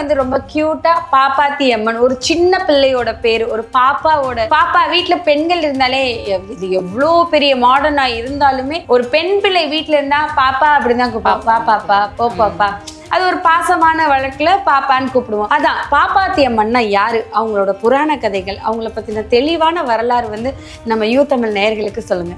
வந்து ரொம்ப கியூட்டா பாப்பாத்தி அம்மன் ஒரு சின்ன பிள்ளையோட பேரு ஒரு பாப்பாவோட பாப்பா வீட்ல பெண்கள் இருந்தாலே இது எவ்வளோ பெரிய மாடர்னா இருந்தாலுமே ஒரு பெண் பிள்ளை வீட்ல இருந்தா பாப்பா அப்படிதான் கூப்பிடுவோம் பா பாப்பா போ பாப்பா. அது ஒரு பாசமான வழக்குல பாப்பான்னு கூப்பிடுவோம். அதான் பாப்பாத்தி அம்மன்னா யாரு? அவங்களோட புராண கதைகள் அவங்கள பத்தின தெளிவான வரலாறு வந்து நம்ம யூ தமிழ் நேயர்களுக்கு சொல்லுங்க.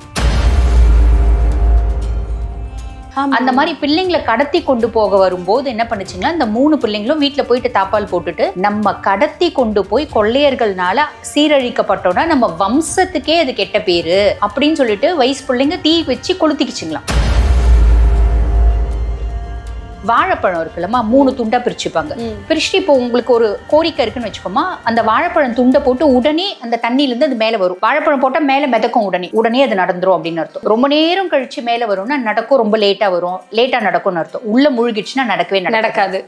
அந்த மாதிரி பிள்ளைங்களை கடத்தி கொண்டு போக வரும்போது என்ன பண்ணுச்சுங்கன்னா இந்த மூணு பிள்ளைங்களும் வீட்டில் போயிட்டு தாப்பால் போட்டுட்டு நம்ம கடத்தி கொண்டு போய் கொள்ளையர்கள்னால சீரழிக்கப்பட்டோம்னா நம்ம வம்சத்துக்கே அது கெட்ட பேரு அப்படின்னு சொல்லிட்டு வயசு பிள்ளைங்க தீ வச்சு கொளுத்திக்கிச்சுங்களாம். வாழைப்பழம் இருக்குல்லம்மா மூணு துண்டா பிரிச்சுப்பாங்க. பிரிச்சுட்டு இப்போ உங்களுக்கு ஒரு கோரிக்கை இருக்குன்னு வச்சுக்கோமா அந்த வாழைப்பழம் துண்டை போட்டு உடனே அந்த தண்ணியில இருந்து அது மேல வரும். வாழைப்பழம் போட்டா மேல மிதக்கும் உடனே உடனே அது நடந்துரும் அப்படின்னு அர்த்தம். ரொம்ப நேரம் கழிச்சு மேல வரும்னா நடக்கும் ரொம்ப லேட்டா வரும். லேட்டா நடக்கும்னு அர்த்தம். உள்ள முழுகிடுச்சுன்னா நடக்கவே நடக்காது.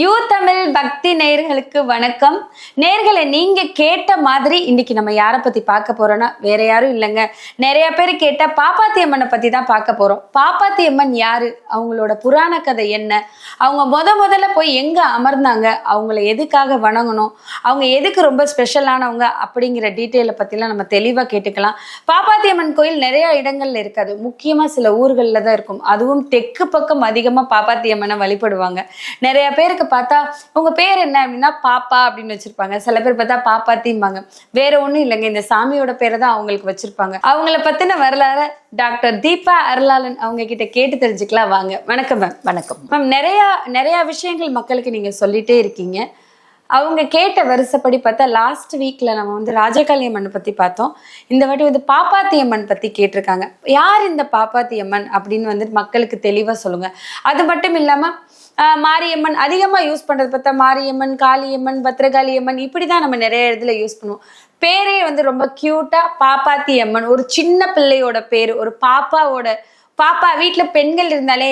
யூ தமிழ் பக்தி நேயர்களுக்கு வணக்கம். நேர்களை நீங்க கேட்ட மாதிரி இன்னைக்கு நம்ம யாரை பத்தி பார்க்க போறோம்னா வேற யாரும் இல்லைங்க. நிறைய பேர் கேட்ட பாப்பாத்தி அம்மனை பத்தி தான் பார்க்க போறோம். பாப்பாத்தி அம்மன் யாரு? அவங்களோட புராண கதை என்ன? அவங்க முத முதல்ல போய் எங்க அமர்ந்தாங்க? அவங்கள எதுக்காக வணங்கணும்? அவங்க எதுக்கு ரொம்ப ஸ்பெஷலானவங்க அப்படிங்கிற டீட்டெயிலை பத்திலாம் நம்ம தெளிவா கேட்டுக்கலாம். பாப்பாத்தி அம்மன் கோயில் நிறைய இடங்கள்ல இருக்காது. முக்கியமா சில ஊர்கள்ல தான் இருக்கும். அதுவும் தெற்கு பக்கம் அதிகமா பாப்பாத்தி அம்மனை வழிபடுவாங்க. நிறைய பேருக்கு பார்த்தா உங்க பேர் என்ன அப்படின்னா பாப்பா அப்படின்னு வச்சிருப்பாங்க. சில பேர் பார்த்தா பாப்பாத்திம்பாங்க. வேற ஒண்ணும் இல்லைங்க. இந்த சாமியோட பேரை தான் அவங்களுக்கு வச்சிருப்பாங்க. அவங்கள பத்தின வரலாறு டாக்டர் தீபா அருளாளன் அவங்க கிட்ட கேட்டு தெரிஞ்சுக்கலாம். வாங்க. வணக்கம் மேம் வணக்கம். மேம் நிறைய நிறைய விஷயங்கள் மக்களுக்கு நீங்க சொல்லிட்டே இருக்கீங்க. அவங்க கேட்ட வருஷப்படி பார்த்தா லாஸ்ட் வீக்ல நம்ம வந்து ராஜகாளி அம்மன் பத்தி பார்த்தோம். இந்த வாட்டி வந்து பாப்பாத்தி அம்மன் பத்தி கேட்டிருக்காங்க. யார் இந்த பாப்பாத்தி அம்மன் அப்படின்னு வந்து மக்களுக்கு தெளிவா சொல்லுங்க. அது மட்டும் இல்லாம மாரியம்மன் அதிகமா யூஸ் பண்றது பார்த்தா மாரியம்மன் காளியம்மன் பத்ரகாளியம்மன் இப்படி இப்படிதான் நம்ம நிறைய இடத்துல யூஸ் பண்ணுவோம். பேரே வந்து ரொம்ப கியூட்டா பாப்பாத்தி அம்மன் ஒரு சின்ன பிள்ளையோட பேரு ஒரு பாப்பாவோட பாப்பா வீட்ல பெண்கள் இருந்தாலே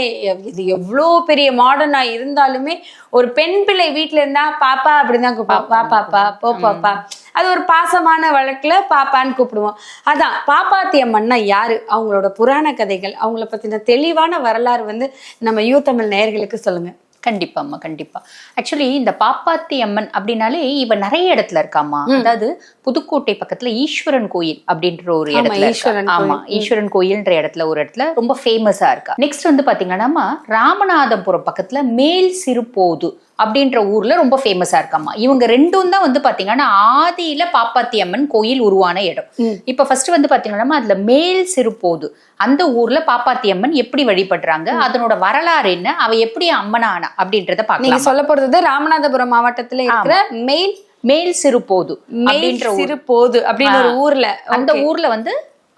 இது எவ்வளோ பெரிய மாடர்னா இருந்தாலுமே ஒரு பெண் பிள்ளை வீட்ல இருந்தா பாப்பா அப்படிதான் கூப்பிடுவோம் பா பாப்பா போ பாப்பா. அது ஒரு பாசமான வழக்குல பாப்பான்னு கூப்பிடுவோம். அதான் பாப்பாத்தி அம்மன்னா யாரு? அவங்களோட புராண கதைகள் அவங்கள பத்தின தெளிவான வரலாறு வந்து நம்ம யூ தமிழ் நேயர்களுக்கு சொல்லுங்க. கண்டிப்பா அம்மா கண்டிப்பா. ஆக்சுவலி இந்த பாப்பாத்தி அம்மன் அப்படின்னாலே இவ நிறைய இடத்துல இருக்காமா அதாவது புதுக்கோட்டை பக்கத்துல ஈஸ்வரன் கோயில் அப்படின்ற ஒரு இடத்துல ஆமா. ஈஸ்வரன் கோயில்ன்ற இடத்துல ஒரு இடத்துல ரொம்ப ஃபேமஸா இருக்கா? நெக்ஸ்ட் வந்து பாத்தீங்கன்னா ராமநாதபுரம் பக்கத்துல மேல் சிறுபோது அப்படின்ற ஊர்ல ரொம்ப ஃபேமஸா இருக்காமா இவங்க ரெண்டும் தான் வந்து பாத்தீங்கன்னா ஆதியில பாப்பாத்தி அம்மன் கோயில் உருவான இடம். இப்ப ஃபர்ஸ்ட் வந்து பாத்தீங்கன்னா அதுல மேல் சிறுபோது அந்த ஊர்ல பாப்பாத்தி அம்மன் எப்படி வழிபடுறாங்க? அதனோட வரலாறு என்ன? அவ எப்படி அம்மனானா அப்படின்றத நீங்க பார்க்கலாம் சொல்ல போறது ராமநாதபுரம் மாவட்டத்துல இருக்கிற மெயில் மேல் சிறுபோது மெயில் அப்படின்ற ஊர். சிறு போது அப்படின்னு ஒரு ஊர்ல. அந்த ஊர்ல வந்து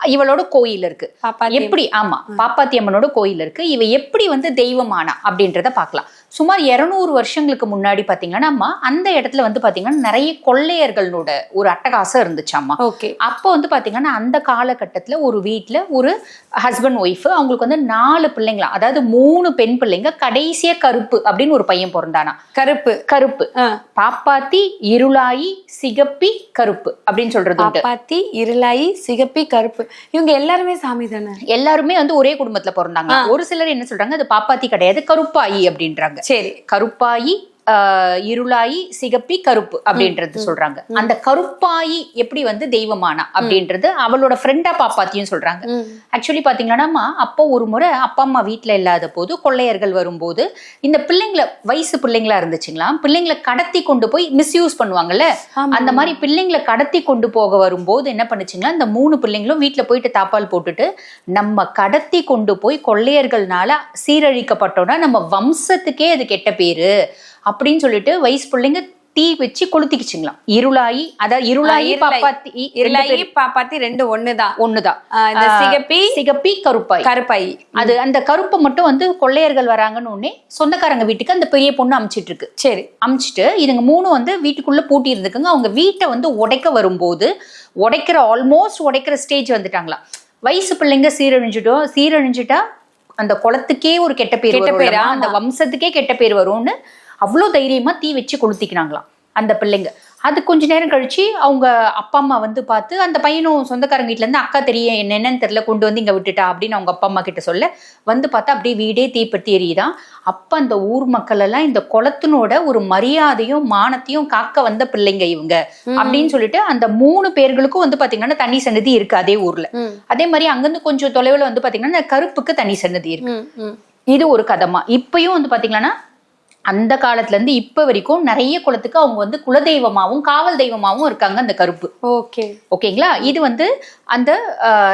இவளோட கோயில் இருக்கு. எப்படி? ஆமா பாப்பாத்தி அம்மனோட கோயில் இருக்கு. இவ எப்படி வந்து தெய்வமானா அப்படின்றத பார்க்கலாம் சுமார் 200 வருஷங்களுக்கு முன்னாடி பாத்தீங்கன்னா அம்மா, அந்த இடத்துல வந்து பாத்தீங்கன்னா நிறைய கொள்ளையர்களோட ஒரு அட்டகாசம் இருந்துச்சாமா? ஓகே. அப்போ வந்து பாத்தீங்கன்னா அந்த காலகட்டத்துல ஒரு வீட்ல ஒரு ஹஸ்பண்ட் ஒய்ஃப் அவங்களுக்கு வந்து நாலு பிள்ளைங்களா அதாவது மூணு பெண் பிள்ளைங்க கடைசியா கருப்பு அப்படின்னு ஒரு பையன் பிறந்தானா? கருப்பு. கருப்பு. பாப்பாத்தி இருளாயி சிகப்பி கருப்பு அப்படின்னு சொல்றது பாப்பாத்தி இருளாயி சிகப்பி கருப்பு. இவங்க எல்லாருமே சாமி தானே? எல்லாருமே வந்து ஒரே குடும்பத்துல பிறந்தாங்க. ஒரு சிலர் என்ன சொல்றாங்க அது பாப்பாத்தி கிடையாது கருப்பாயி அப்படின்றாங்க. சரி கருப்பாயி இருளாயி சிகப்பி கருப்பு அப்படின்றது சொல்றாங்க. அந்த கருப்பாயி எப்படி வந்து தெய்வமானா அப்படின்றது அவளோட ஃப்ரெண்டா பாப்பாத்தியும் சொல்றாங்க. ஆக்சுவலி பாத்தீங்கன்னா அப்போ ஒரு முறை அப்பா அம்மா வீட்ல இல்லாத போது கொள்ளையர்கள் வரும்போது இந்த பிள்ளைங்கள வயசு பிள்ளைங்களா இருந்துச்சுங்களா பிள்ளைங்களை கடத்தி கொண்டு போய் மிஸ்யூஸ் பண்ணுவாங்கல்ல. அந்த மாதிரி பிள்ளைங்களை கடத்தி கொண்டு போக வரும்போது என்ன பண்ணுச்சுங்களா இந்த மூணு பிள்ளைங்களும் வீட்ல போயிட்டு தாப்பால் போட்டுட்டு நம்ம கடத்தி கொண்டு போய் கொள்ளையர்கள்னால சீரழிக்கப்பட்டோம்னா நம்ம வம்சத்துக்கே அது கெட்ட பேரு. அப்படின்னு சொல்லிட்டு வயசு பிள்ளைங்க தீ வச்சு கொளுத்திக்கிச்சுங்களாம். இருளாயி அதாவது இருளாயி. பாப்பாத்தி இருளாயி பாப்பாத்தி ரெண்டு ஒண்ணுதான் ஒண்ணுதான் சிகப்பி சிகப்பி கருப்பாய். கருப்பாயி. அது அந்த கருப்பை மட்டும் வந்து கொள்ளையர்கள் வராங்கன்னு உடனே சொந்தக்காரங்க வீட்டுக்கு அந்த பெரிய பொண்ணு அமிச்சிட்டு இருக்கு சரி. அமிச்சிட்டு இதுங்க மூணும் வந்து வீட்டுக்குள்ள பூட்டி இருந்துக்குங்க அவங்க வீட்டை வந்து உடைக்க வரும்போது உடைக்கிற ஆல்மோஸ்ட் உடைக்கிற ஸ்டேஜ் வந்துட்டாங்களாம். வயசு பிள்ளைங்க சீரழிஞ்சிட்டோம் சீரழிஞ்சிட்டா அந்த குளத்துக்கே ஒரு கெட்ட பேர் கெட்ட பேரு. அந்த வம்சத்துக்கே கெட்ட பேர் வரும்னு அவ்வளோ தைரியமா தீ வச்சு கொளுத்திக்கினாங்களாம் அந்த பிள்ளைங்க. அது கொஞ்ச நேரம் கழிச்சு அவங்க அப்பா அம்மா வந்து பார்த்து அந்த பையனும் சொந்தக்காரங்க வீட்ல இருந்து அக்கா தெரியும் என்ன என்னன்னு தெரியல கொண்டு வந்து இங்க விட்டுட்டா அப்படின்னு அவங்க அப்பா அம்மா கிட்ட சொல்ல வந்து பார்த்தா அப்படியே வீடே தீப்பற்றி எரியுதான் அப்ப அந்த ஊர் மக்கள் எல்லாம் இந்த குளத்தினோட ஒரு மரியாதையும் மானத்தையும் காக்க வந்த பிள்ளைங்க இவங்க அப்படின்னு சொல்லிட்டு அந்த மூணு பேர்களுக்கும் வந்து பாத்தீங்கன்னா தனி சன்னதி இருக்கு அதே ஊர்ல. அதே மாதிரி அங்கிருந்து கொஞ்சம் தொலைவுல வந்து பாத்தீங்கன்னா இந்த கருப்புக்கு தனி சன்னதி இருக்கு. இது ஒரு கதமா இப்பயும் வந்து பாத்தீங்கன்னா அந்த காலத்துல இருந்து இப்ப வரைக்கும் நிறைய குளத்துக்கு அவங்க வந்து குலதெய்வமாவும் காவல் தெய்வமாவும் இருக்காங்க அந்த கருப்பு. ஓகே. ஓகேங்களா? இது வந்து அந்த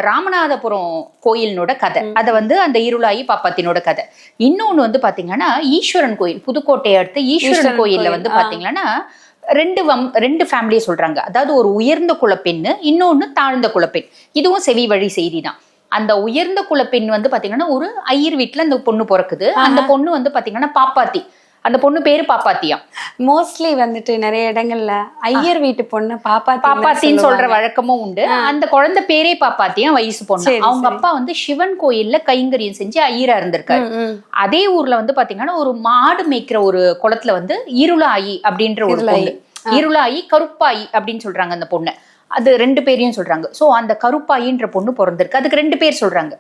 ராமநாதபுரம் கோயிலினோட கதை. அதை வந்து அந்த இருளாயி பாப்பாத்தினோட கதை. இன்னொன்னு வந்து பாத்தீங்கன்னா ஈஸ்வரன் கோயில் புதுக்கோட்டையை அடுத்து ஈஸ்வரன் கோயில்ல கோயில், வந்து. பாத்தீங்கன்னா ரெண்டு வம் ரெண்டு ஃபேமிலியை சொல்றாங்க. அதாவது ஒரு உயர்ந்த குலப்பெண்ணு இன்னொன்னு தாழ்ந்த குலப்பெண். இதுவும் செவி வழி செய்தி தான். அந்த உயர்ந்த குலப்பெண் வந்து பாத்தீங்கன்னா ஒரு ஐயர் வீட்டுல அந்த பொண்ணு பிறக்குது. அந்த பொண்ணு வந்து பாத்தீங்கன்னா பாப்பாத்தி. அந்த பொண்ணு பேரு பாப்பாத்தியா. மோஸ்ட்லி வந்துட்டு நிறைய இடங்கள்ல ஐயர் வீட்டு பொண்ணு பாப்பாத்தி பாப்பாத்தின்னு சொல்ற வழக்கமும் உண்டு. அந்த குழந்தை பேரே பாப்பாத்தியா வயசு பொண்ணு. அவங்க. அப்பா வந்து சிவன் கோயில்ல கைங்கரியம் செஞ்சு ஐயரா இருந்திருக்காரு. அதே ஊர்ல வந்து பாத்தீங்கன்னா ஒரு மாடு மேய்க்கிற ஒரு குளத்துல வந்து இருளாயி அப்படின்ற ஒரு. பொண்ணு. இருளாயி கருப்பாயி அப்படின்னு சொல்றாங்க அந்த பொண்ணு. அது ரெண்டு பேரையும் சொல்றாங்க. சோ அந்த கருப்பாயின்ற பொண்ணு பிறந்திருக்கு. அதுக்கு ரெண்டு பேர் சொல்றாங்க.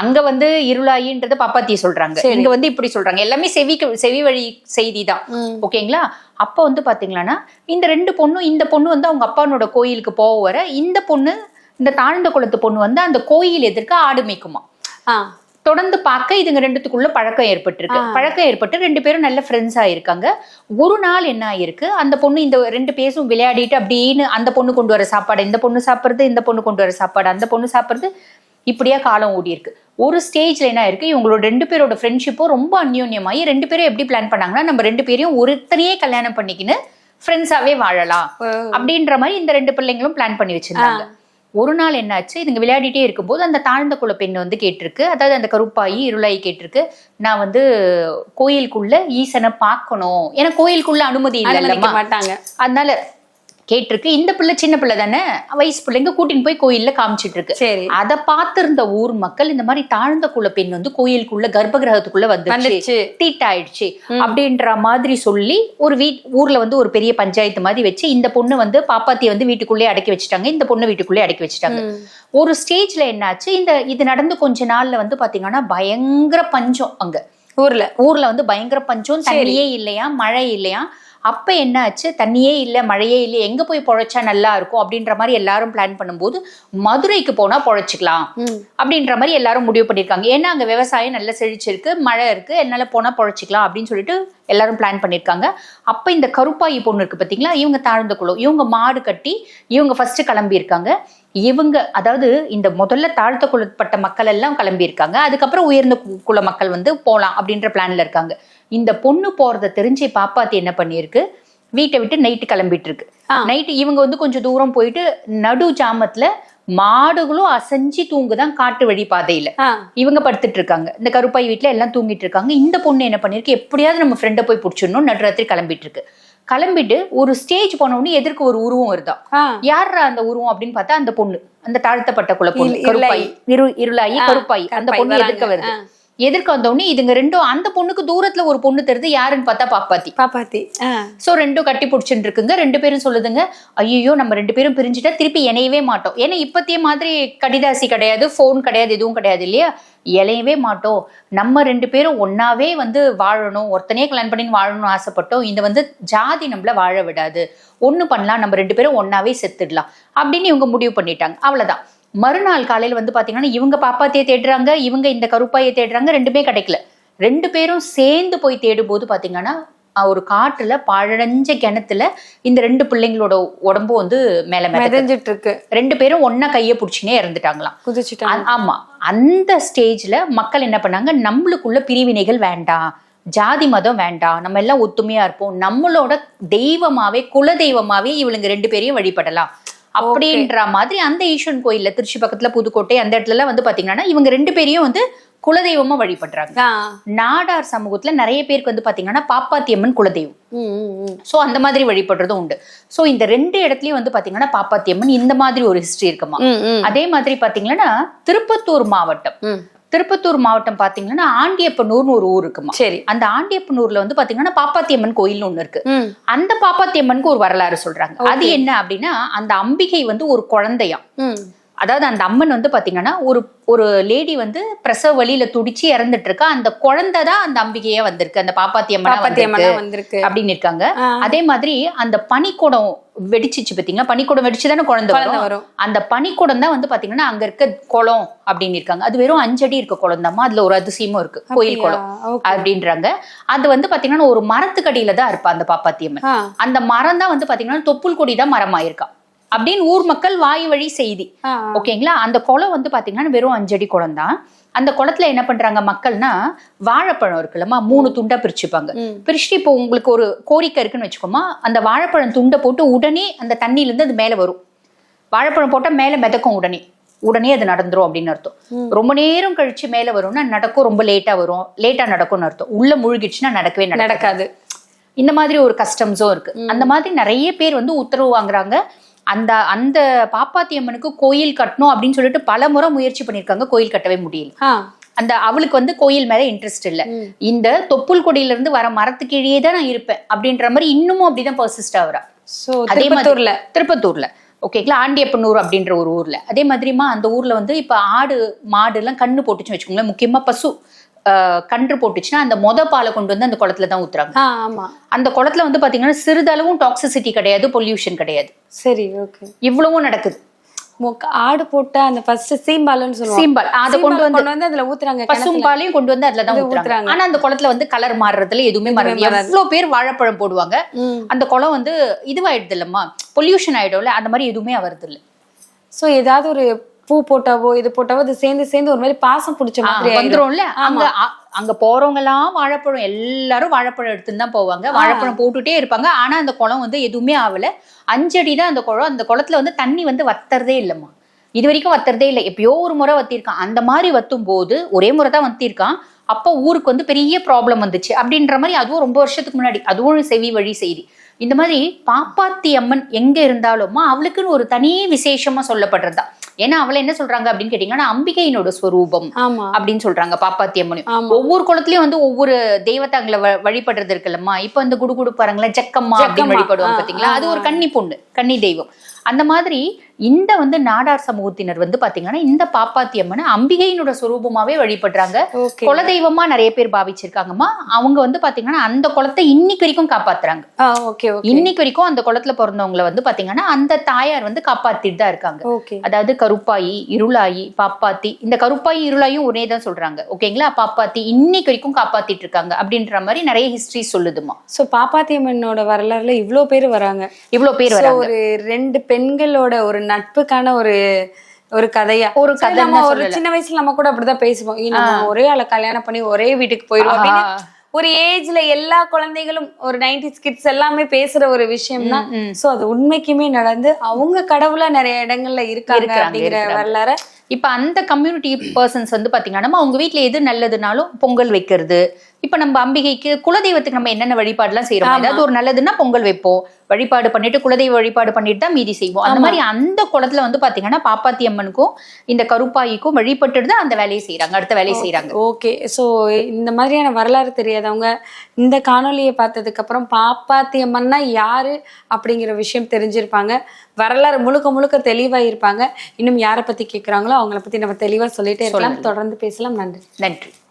அங்க வந்து இருளாயின்றது பாப்பாத்தி சொல்றாங்க. இங்க வந்து இப்படி சொல்றாங்க. எல்லாமே செவிக்கு செவி வழி செய்தி தான். ஓகேங்களா? அப்ப வந்து பாத்தீங்கன்னா இந்த ரெண்டு பொண்ணும் இந்த பொண்ணு வந்து அவங்க அப்பானோட கோயிலுக்கு போக வர இந்த பொண்ணு இந்த தாழ்ந்த குளத்து பொண்ணு வந்து அந்த கோயில் எதிர்க்க ஆடு மேய்க்குமா? தொடர்ந்து பார்க்க இதுங்க ரெண்டுத்துக்குள்ள பழக்கம் ஏற்பட்டிருக்கு. பழக்கம் ஏற்பட்டு ரெண்டு பேரும் நல்ல ஃப்ரெண்ட்ஸ் ஆயிருக்காங்க ஒரு நாள் என்ன ஆயிருக்கு? அந்த பொண்ணு இந்த ரெண்டு பேரும் விளையாடிட்டு அப்படின்னு அந்த பொண்ணு கொண்டு வர சாப்பாடு இந்த பொண்ணு சாப்பிடுறது இந்த பொண்ணு கொண்டு வர சாப்பாடு அந்த பொண்ணு சாப்பிடுறது இப்படியா காலம் ஓடி இருக்கு ஒரு ஸ்டேஜ்ல என்ன இருக்கு இவங்களோட ரெண்டு பேரோட ஃப்ரெண்ட்ஷிப்பும் ரொம்ப அந்யோன்யமாயி ரெண்டு பேரும் எப்படி பிளான் பண்ணாங்கன்னா நம்ம ரெண்டு பேரையும் ஒருத்தனையே கல்யாணம் பண்ணிக்கின்னு ஃப்ரெண்ட்ஸாவே வாழலாம். அப்படின்ற மாதிரி இந்த ரெண்டு பிள்ளைங்களும் பிளான் பண்ணி வச்சிருந்தாங்க. ஒரு நாள் என்னாச்சு? இதுங்க விளையாடிட்டே இருக்கும்போது அந்த தாழ்ந்த குல பெண் வந்து கேட்டிருக்கு. அதாவது அந்த கருப்பாயி இருளாயி கேட்டிருக்கு. நான் வந்து கோயிலுக்குள்ள ஈசனை பார்க்கணும். ஏன்னா கோயிலுக்குள்ள அனுமதி இல்லைல்லம்மா. மாட்டாங்க. அதனால கேட்டிருக்கு. இந்த பிள்ளை சின்ன பிள்ளை தானே? வயசு பிள்ளைங்க கூட்டின்னு போய் கோயில்ல காமிச்சிட்டு இருக்கு சரி. அதை பார்த்திருந்த ஊர் மக்கள் இந்த மாதிரி தாழ்ந்த குல பெண் வந்து கோயிலுக்குள்ள கர்ப்ப கிரகத்துக்குள்ள வந்துருச்சு தீட்டாயிடுச்சு. அப்படின்ற மாதிரி சொல்லி ஒரு வீட் ஊர்ல வந்து ஒரு பெரிய பஞ்சாயத்து மாதிரி வச்சு இந்த பொண்ணு வந்து பாப்பாத்திய வந்து வீட்டுக்குள்ளே அடக்கி வச்சுட்டாங்க. இந்த பொண்ணு வீட்டுக்குள்ளே அடக்கி வச்சுட்டாங்க. ஒரு ஸ்டேஜ்ல என்னாச்சு? இந்த இது நடந்து கொஞ்ச நாள்ல வந்து பாத்தீங்கன்னா பயங்கர பஞ்சம் அங்க. ஊர்ல. ஊர்ல வந்து பயங்கர பஞ்சம். தண்ணியே இல்லையா? மழை இல்லையா? அப்ப என்ன ஆச்சு தண்ணியே இல்ல மழையே இல்லை எங்க போய் பொழைச்சா நல்லா இருக்கும்? அப்படின்ற மாதிரி எல்லாரும் பிளான் பண்ணும்போது மதுரைக்கு போனா பொழைச்சிக்கலாம். அப்படின்ற மாதிரி எல்லாரும் முடிவு பண்ணிருக்காங்க ஏன்னா அங்க விவசாயம் நல்லா செழிச்சிருக்கு மழை இருக்கு என்னால போனா பொழைச்சிக்கலாம் அப்படின்னு சொல்லிட்டு எல்லாரும் பிளான் பண்ணிருக்காங்க அப்ப இந்த கருப்பாயி பொண்ணு இருக்கு பாத்தீங்களா? இவங்க தாழ்ந்த குலம் இவங்க மாடு கட்டி இவங்க ஃபர்ஸ்ட் கிளம்பி இருக்காங்க இவங்க அதாவது இந்த முதல்ல தாழ்த்த குலப்பட்ட மக்கள் எல்லாம் கிளம்பி இருக்காங்க அதுக்கப்புறம் உயர்ந்த குல மக்கள் வந்து போலாம் அப்படின்ற பிளான்ல இருக்காங்க. இந்த பொண்ணு போறத தெரிஞ்சு பாப்பாத்தி என்ன பண்ணிருக்கு வீட்டை விட்டு நைட்டு கிளம்பிட்டு இருக்கு. நைட்டு இவங்க வந்து கொஞ்சம் தூரம் போயிட்டு நடு ஜாமத்துல மாடுகளும் அசைஞ்சு தூங்குதான் காட்டு வழி பாதையில இவங்க படுத்துட்டு இருக்காங்க இந்த கருப்பாய் வீட்ல எல்லாம் தூங்கிட்டு இருக்காங்க இந்த பொண்ணு என்ன பண்ணிருக்கு எப்படியாவது நம்ம ஃப்ரெண்டை போய் பிடிச்சிடணும். நடுராத்திரி கிளம்பிட்டு இருக்கு கிளம்பிட்டு ஒரு ஸ்டேஜ் போன உடனே எதிர்க்க ஒரு உருவம் வருதா? யாரா அந்த உருவம் அப்படின்னு பார்த்தா அந்த பொண்ணு. அந்த தாழ்த்தப்பட்ட குல பொண்ணு. இல்- கருப்பாய். இரு இருளாயி கருப்பாய். அந்த பொண்ணு எதிர்க்க. வருது. எதிர்க்க வந்த உடனே இதுங்க ரெண்டும் அந்த பொண்ணுக்கு தூரத்துல ஒரு பொண்ணு தெரியுது யாருன்னு பார்த்தா பாப்பாத்தி. பாப்பாத்தி சோ ரெண்டும் கட்டி பிடிச்சிட்டு இருக்குங்க ரெண்டு பேரும் சொல்லுதுங்க ஐயோ நம்ம ரெண்டு பேரும் பிரிஞ்சுட்டா திருப்பி இணையவே மாட்டோம். ஏன்னா இப்பத்திய மாதிரி கடிதாசி கிடையாது ஃபோன் கிடையாது எதுவும் கிடையாது இல்லையா? இணையவே மாட்டோம். நம்ம ரெண்டு பேரும் ஒன்னாவே வந்து வாழணும் ஒருத்தனே கல்யாணம் பண்ணி வாழணும்னு ஆசைப்பட்டோம் இந்த வந்து ஜாதி நம்மள வாழ விடாது. ஒண்ணு பண்ணலாம் நம்ம ரெண்டு பேரும் ஒன்னாவே செத்துடலாம் அப்படின்னு இவங்க முடிவு பண்ணிட்டாங்க. அவ்வளவுதான். மறுநாள் காலையில வந்து பாத்தீங்கன்னா இவங்க பாப்பாத்தியை தேடுறாங்க இவங்க இந்த கருப்பாயை தேடுறாங்க ரெண்டுமே கிடைக்கல. ரெண்டு பேரும் சேர்ந்து போய் தேடும் போது பாத்தீங்கன்னா அஹ், ஒரு காட்டுல பழஞ்ச கிணத்துல இந்த ரெண்டு பிள்ளைங்களோட உடம்பும் வந்து மேல மிதஞ்சிட்டு இருக்கு. ரெண்டு பேரும் ஒன்னா கைய புடிச்சுனே இறந்துட்டாங்களாம். குதிச்சுட்டாங்க. ஆமா. அந்த ஸ்டேஜ்ல மக்கள் என்ன பண்ணாங்க நம்மளுக்குள்ள பிரிவினைகள் வேண்டாம் ஜாதி மதம் வேண்டாம் நம்ம எல்லாம் ஒத்துமையா இருப்போம் நம்மளோட தெய்வமாவே குல தெய்வமாவே இவளுங்க ரெண்டு பேரையும் வழிபடலாம். அப்படின்ற மாதிரி அந்த ஈஸ்வரன் கோயில்ல திருச்சி பக்கத்துல புதுக்கோட்டை அந்த இடத்துல எல்லாம் வந்து பாத்தீங்கன்னா இவங்க ரெண்டு பேரையும் வந்து குலதெய்வமா வழிபடுறாங்க. நாடார் சமூகத்துல நிறைய பேருக்கு வந்து பாத்தீங்கன்னா பாப்பாத்தியம்மன் குலதெய்வம். சோ அந்த மாதிரி வழிபடுறதும் உண்டு. சோ இந்த ரெண்டு இடத்துலயும் வந்து பாத்தீங்கன்னா பாப்பாத்தியம்மன் இந்த மாதிரி ஒரு ஹிஸ்டரி இருக்குமா? அதே மாதிரி பாத்தீங்கன்னா திருப்பத்தூர் மாவட்டம். திருப்பத்தூர் மாவட்டம் பாத்தீங்கன்னா ஆண்டியப்பனூர்னு ஒரு ஊர் இருக்குமா? சரி. அந்த ஆண்டியப்பனூர்ல வந்து பாத்தீங்கன்னா பாப்பாத்தியம்மன் கோயில்னு ஒண்ணு இருக்கு. அந்த பாப்பாத்தியம்மனுக்கு ஒரு வரலாறு சொல்றாங்க. அது என்ன அப்படின்னா அந்த அம்பிகை வந்து ஒரு குழந்தையாம். ம். அதாவது அந்த அம்மன் வந்து பாத்தீங்கன்னா ஒரு ஒரு லேடி வந்து பிரசவ வழியில துடிச்சு இறந்துட்டு இருக்கா அந்த குழந்தை தான் அந்த அம்பிகையா வந்திருக்கு. அந்த பாப்பாத்தி அம்மனா வந்திருக்கு அப்படின்னு இருக்காங்க. அதே மாதிரி அந்த பனிக்குடம் வெடிச்சிச்சு பாத்தீங்களா? பனிக்குடம் வெடிச்சு தானே குழந்தை வரும்? அந்த பனிக்குடம் தான் வந்து பாத்தீங்கன்னா அங்க இருக்க குளம் அப்படின்னு இருக்காங்க. அது வெறும் அஞ்சடி இருக்க குளம் தாம்மா. அதுல ஒரு அதிசயமும் இருக்கு. கோயில் குளம் அப்படின்றாங்க. அது வந்து பாத்தீங்கன்னா ஒரு மரத்துக்கடியில தான் இருப்பா அந்த பாப்பாத்தி அம்மன். அந்த மரம் தான் வந்து பாத்தீங்கன்னா தொப்புள் கொடி தான் மரமாயிருக்கா. அப்படின்னு ஊர் மக்கள் வாய் வழி செய்தி. ஓகேங்களா? அந்த குளம் வந்து பாத்தீங்கன்னா வெறும் அஞ்சடி குளம் தான் அந்த குளத்துல என்ன பண்றாங்க மக்கள்னா வாழைப்பழம் இருக்குல்லம்மா மூணு துண்டா பிரிச்சுப்பாங்க. பிரிச்சுட்டு இப்போ உங்களுக்கு ஒரு கோரிக்கை இருக்குன்னு வச்சுக்கோமா அந்த வாழைப்பழம் துண்டை போட்டு உடனே அந்த தண்ணியில இருந்து அது மேல வரும். வாழைப்பழம் போட்டா மேல மிதக்கும் உடனே. உடனே அது நடந்துரும் அப்படின்னு அர்த்தம். ரொம்ப நேரம் கழிச்சு மேல வரும்னா நடக்கும் ரொம்ப லேட்டா வரும். லேட்டா நடக்கும்னு அர்த்தம். உள்ள முழுகிடுச்சுன்னா நடக்கவே நடக்காது. இந்த மாதிரி ஒரு கஸ்டம்ஸும் இருக்கு. அந்த மாதிரி நிறைய பேர் வந்து உத்தரவு வாங்குறாங்க. அந்த அந்த பாப்பாத்தி அம்மனுக்கு கோயில் கட்டணும் அப்படின்னு சொல்லிட்டு பல முறை முயற்சி பண்ணிருக்காங்க கோயில் கட்டவே முடியல. அந்த அவளுக்கு வந்து கோயில் மேல இன்ட்ரெஸ்ட் இல்ல. இந்த தொப்புள் கொடியில இருந்து வர மரத்துக்கீழே தான் நான் இருப்பேன் அப்படின்ற மாதிரி இன்னமும் அப்படிதான் பர்சிஸ்ட் ஆகுறா. அதே மாதிரி- திருப்பத்தூர்ல? ஓகேங்களா ஆண்டியப்பனூர் அப்படின்ற ஒரு ஊர்ல. அதே மாதிரிமா அந்த ஊர்ல வந்து இப்ப ஆடு மாடு எல்லாம் கண்ணு போட்டுச்சுன்னு வச்சுக்கோங்களேன் முக்கியமா பசு. கன்று போட்டுச்சுன்னா அந்த மொத பாலை கொண்டு வந்து அந்த குளத்துல தான் ஊத்துறாங்க. ஆமா. அந்த குளத்துல வந்து பாத்தீங்கன்னா சிறிதளவும் டாக்ஸிசிட்டி கிடையாது பொல்யூஷன் கிடையாது. சரி ஓகே இவ்வளவும் நடக்குது. ஆடு போட்ட அந்த ஃபர்ஸ்ட் சீம்பால்னு சொல்லுவாங்க. சீம்பால் அதை கொண்டு வந்து கொண்டு வந்து அதுல ஊத்துறாங்க. பசும்பாலையும் கொண்டு வந்து அதுல தான் ஊத்துறாங்க. ஆனா அந்த குளத்துல வந்து கலர் மாறுறதுல எதுவுமே மாறாது. எவ்வளவு பேர் வாழைப்பழம் போடுவாங்க அந்த குளம் வந்து இதுவாயிடுது இல்லம்மா. பொல்யூஷன் ஆயிடும்ல அந்த மாதிரி எதுவுமே வருது இல்ல சோ ஏதாவது ஒரு பூ போட்டாவோ இது போட்டாவோ அது சேர்ந்து சேர்ந்து ஒரு மாதிரி பாசம் பிடிச்ச மாதிரி. வந்துரும்ல? அங்க அங்க போறவங்க எல்லாம் வாழைப்பழம் எல்லாரும் வாழைப்பழம் எடுத்துன்னு தான் போவாங்க. வாழைப்பழம் போட்டுட்டே இருப்பாங்க. ஆனா அந்த குளம் வந்து எதுவுமே ஆகல அஞ்சடி தான் அந்த குளம். அந்த குளத்துல வந்து தண்ணி வந்து வத்துறதே இல்லம்மா. இது வரைக்கும் வத்துறதே இல்லை. எப்பயோ ஒரு முறை வத்திருக்கான். அந்த மாதிரி வத்தும் போது ஒரே முறை தான் வத்திருக்கான். அப்போ ஊருக்கு வந்து பெரிய ப்ராப்ளம் வந்துச்சு. அப்படின்ற மாதிரி அதுவும் ரொம்ப வருஷத்துக்கு முன்னாடி. அதுவும் செவி வழி செய்தி. இந்த மாதிரி பாப்பாத்தி அம்மன் எங்க இருந்தாலுமா அவளுக்குன்னு ஒரு தனி விசேஷமா சொல்லப்படுறதா. ஏன்னா அவளை என்ன சொல்றாங்க அப்படின்னு கேட்டீங்கன்னா அம்பிகையினோட ஸ்வரூபம் அப்படின்னு சொல்றாங்க பாப்பாத்தி அம்மனையும் ஆமா. ஒவ்வொரு குளத்துலயும் வந்து ஒவ்வொரு தெய்வத்தாங்களை வ- வழிபடுறது இருக்குல்லம்மா. இப்ப இந்த குடு குடு பாருங்களேன் ஜக்கம்மா அப்படின்னு. வழிபடுவாங்க பாத்தீங்களா? அது ஒரு கன்னி பொண்ணு கன்னி தெய்வம். அந்த மாதிரி இந்த வந்து நாடார் சமூகத்தினர் வந்து பாத்தீங்கன்னா இந்த பாப்பாத்தி அம்மனை அம்பிகையினோட சுரூபமாவே வழிபடுறாங்க. குலதெய்வமா நிறைய பேர் பாவிச்சிருக்காங்கம்மா. அவங்க வந்து பாத்தீங்கன்னா அந்த குளத்தை இன்னைக்கு வரைக்கும் காப்பாத்துறாங்க. இன்னைக்கு வரைக்கும் அந்த குளத்துல பிறந்தவங்களை வந்து பாத்தீங்கன்னா அந்த தாயார் வந்து காப்பாத்திட்டு தான் இருக்காங்க. அதாவது கருப்பாயி இருளாயி பாப்பாத்தி இந்த கருப்பாயி இருளாயும் ஒரே தான் சொல்றாங்க. ஓகேங்களா? பாப்பாத்தி இன்னைக்கு வரைக்கும் காப்பாத்திட்டு இருக்காங்க அப்படின்ற மாதிரி நிறைய ஹிஸ்டரி சொல்லுதுமா சோ பாப்பாத்தியம்மனோட வரலாறுல இவ்ளோ பேர் வராங்க. இவ்வளவு பேர் வராங்க. ஒரு ரெண்டு பெண்களோட ஒரு நட்புக்கான ஒரு ஒரு கதையா ஒரு கதைன்னு நம்ம ஒரு. சின்ன வயசுல நம்ம கூட அப்படிதான் பேசுவோம் "ஏய், நம்ம ஒரே ஆளை கல்யாணம் பண்ணி ஒரே வீட்டுக்கு போயிடுவோம். ஒரு ஏஜ்ல எல்லா குழந்தைகளும் ஒரு நைன்டி கிட்ஸ் எல்லாமே பேசுற ஒரு விஷயம் தான். சோ அது உண்மைக்குமே நடந்து அவங்க கடவுளா நிறைய இடங்கள்ல இருக்காங்க அப்படிங்கிற. வரலாற இப்ப அந்த கம்யூனிட்டி பர்சன்ஸ் வந்து பாத்தீங்கன்னா அவங்க வீட்ல எது நல்லதுனாலும் பொங்கல் வைக்கிறது. இப்ப நம்ம அம்பிகைக்கு குலதெய்வத்துக்கு நம்ம என்னென்ன வழிபாடுலாம் செய்யறோம் ஆமா. ஏதாவது ஒரு நல்லதுன்னா பொங்கல் வைப்போம். வழிபாடு பண்ணிட்டு குலதெய்வ வழிபாடு பண்ணிட்டு தான் மீதி செய்வோம். அந்த. மாதிரி அந்த குளத்துல வந்து பாத்தீங்கன்னா பாப்பாத்தி அம்மனுக்கும் இந்த கருப்பாயிக்கும் வழிபட்டுட்டு தான் அந்த வேலையை செய்யறாங்க அடுத்த வேலையை செய்யறாங்க ஓகே. ஸோ இந்த மாதிரியான வரலாறு தெரியாதவங்க இந்த காணொளியை பார்த்ததுக்கு அப்புறம் பாப்பாத்தி அம்மன்னா யாரு அப்படிங்கிற விஷயம் தெரிஞ்சிருப்பாங்க. வரலாறு முழுக்க முழுக்க தெளிவா இருப்பாங்க இன்னும் யாரை பத்தி கேட்குறாங்களோ அவங்கள பத்தி நம்ம தெளிவா சொல்லிட்டே இருக்கலாம். தொடர்ந்து பேசலாம். நன்றி. நன்றி.